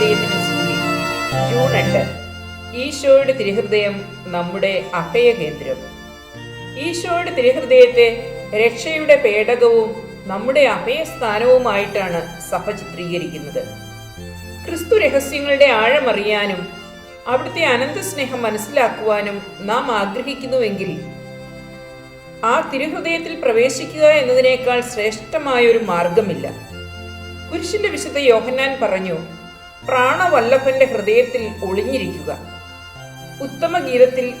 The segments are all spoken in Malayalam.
പതിനെട്ട് ഈശോയുടെ തിരുഹൃദയം നമ്മുടെ അഭയകേന്ദ്രം. ഈശോയുടെ തിരുഹൃദയത്തെ രക്ഷയുടെ പേടകവും നമ്മുടെ അഭയസ്ഥാനവുമായിട്ടാണ് സഭ ചിത്രീകരിക്കുന്നത്. ക്രിസ്തു രഹസ്യങ്ങളുടെ ആഴമറിയാനും അവിടുത്തെ അനന്തസ്നേഹം മനസ്സിലാക്കുവാനും നാം ആഗ്രഹിക്കുന്നുവെങ്കിൽ ആ തിരുഹൃദയത്തിൽ പ്രവേശിക്കുക എന്നതിനേക്കാൾ ശ്രേഷ്ഠമായ ഒരു മാർഗമില്ല. കുരിശിന്റെ വിശുദ്ധ യോഹന്നാൻ പറഞ്ഞു പ്രാണവല്ലഭന്റെ ഹൃദയത്തിൽ ഒളിഞ്ഞിരിക്കുക. ഉത്തമഗീതത്തിൽ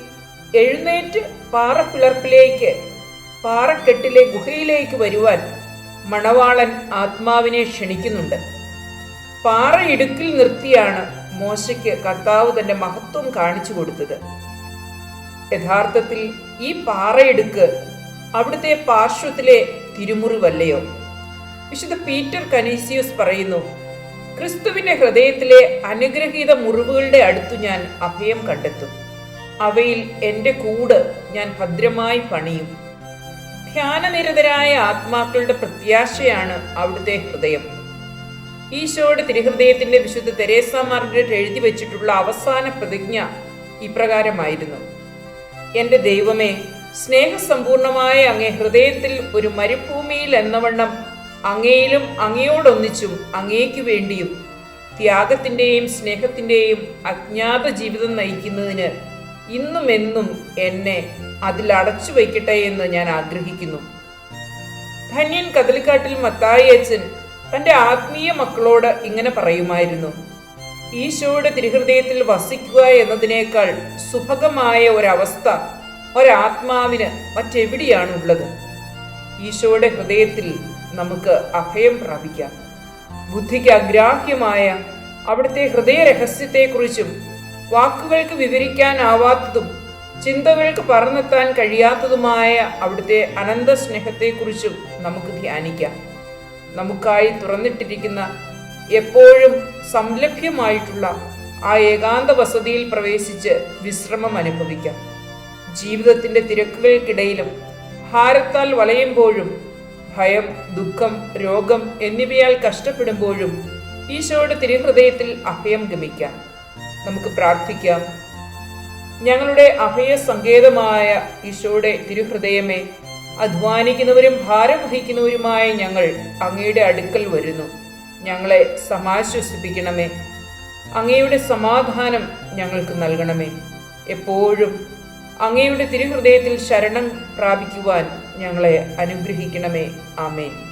എഴുന്നേറ്റ് പാറപ്പിളർപ്പിലേക്ക് പാറക്കെട്ടിലെ ഗുഹയിലേക്ക് വരുവാൻ മണവാളൻ ആത്മാവിനെ ക്ഷണിക്കുന്നുണ്ട്. പാറയിടുക്കിൽ നിർത്തിയാണ് മോശയ്ക്ക് കർത്താവ് തന്റെ മഹത്വം കാണിച്ചു കൊടുത്തത്. യഥാർത്ഥത്തിൽ ഈ പാറയിടുക്ക് അവിടുത്തെ പാർശ്വത്തിലെ തിരുമുറിവല്ലയോ? വിശുദ്ധ പീറ്റർ കനീസിയസ് പറയുന്നു ക്രിസ്തുവിന്റെ ഹൃദയത്തിലെ അനുഗ്രഹീത മുറിവുകളുടെ അടുത്തു ഞാൻ അഭയം കണ്ടെത്തും. അവയിൽ എന്റെ കൂട് ഞാൻ ഭദ്രമായി പണിയും. ധ്യാനനിരതരായ ആത്മാക്കളുടെ പ്രത്യാശയാണ് അവിടുത്തെ ഹൃദയം. ഈശോയുടെ തിരുഹൃദയത്തിന്റെ വിശുദ്ധ തെരേസ മാർഗ്രറ്റ് എഴുതി വെച്ചിട്ടുള്ള അവസാന പ്രതിജ്ഞ ഇപ്രകാരമായിരുന്നു. എന്റെ ദൈവമേ സ്നേഹസമ്പൂർണമായ അങ്ങേ ഹൃദയത്തിൽ ഒരു മരുഭൂമിയിൽ എന്നവണ്ണം അങ്ങയിലും അങ്ങയോടൊന്നിച്ചും അങ്ങേക്കു വേണ്ടിയും ത്യാഗത്തിന്റെയും സ്നേഹത്തിന്റെയും അജ്ഞാത ജീവിതം നയിക്കുന്നതിന് ഇന്നും എന്നും എന്നെ അതിൽ അടച്ചു വയ്ക്കട്ടെ എന്ന് ഞാൻ ആഗ്രഹിക്കുന്നു. ധന്യൻ കതലിക്കാട്ടിൽ മത്തായി അച്ഛൻ തന്റെ ആത്മീയ മക്കളോട് ഇങ്ങനെ പറയുമായിരുന്നു. ഈശോയുടെ തിരുഹൃദയത്തിൽ വസിക്കുക എന്നതിനേക്കാൾ സുഭഗമായ ഒരവസ്ഥ ഒരാത്മാവിന് മറ്റെവിടെയാണുള്ളത്? ഈശോയുടെ ഹൃദയത്തിൽ നമുക്ക് അഭയം പ്രാപിക്കാം. ബുദ്ധിക്ക് അഗ്രാഹ്യമായ അവിടുത്തെ ഹൃദയ രഹസ്യത്തെക്കുറിച്ചും വാക്കുകൾക്ക് വിവരിക്കാനാവാത്തതും ചിന്തകൾക്ക് പറന്നെത്താൻ കഴിയാത്തതുമായ അവിടുത്തെ അനന്ത സ്നേഹത്തെക്കുറിച്ചും നമുക്ക് ധ്യാനിക്കാം. നമുക്കായി തുറന്നിട്ടിരിക്കുന്ന എപ്പോഴും സംലഭ്യമായിട്ടുള്ള ആ ഏകാന്ത വസതിയിൽ പ്രവേശിച്ച് വിശ്രമം അനുഭവിക്കാം. ജീവിതത്തിന്റെ തിരക്കുകൾക്കിടയിലും ഭാരത്താൽ വലയുമ്പോഴും ഭയം ദുഃഖം രോഗം എന്നിവയാൽ കഷ്ടപ്പെടുമ്പോഴും ഈശോയുടെ തിരുഹൃദയത്തിൽ അഭയം ഗമിക്കാം. നമുക്ക് പ്രാർത്ഥിക്കാം. ഞങ്ങളുടെ അഭയ സങ്കേതമായ ഈശോയുടെ തിരുഹൃദയമേ അധ്വാനിക്കുന്നവരും ഭാരം വഹിക്കുന്നവരുമായ ഞങ്ങൾ അങ്ങയുടെ അടുക്കൽ വരുന്നു. ഞങ്ങളെ സമാശ്വസിപ്പിക്കണമേ. അങ്ങയുടെ സമാധാനം ഞങ്ങൾക്ക് നൽകണമേ. എപ്പോഴും അങ്ങയുടെ തിരുഹൃദയത്തിൽ ശരണം പ്രാപിക്കുവാൻ ഞങ്ങളെ അനുഗ്രഹിക്കണമേ. ആമേൻ.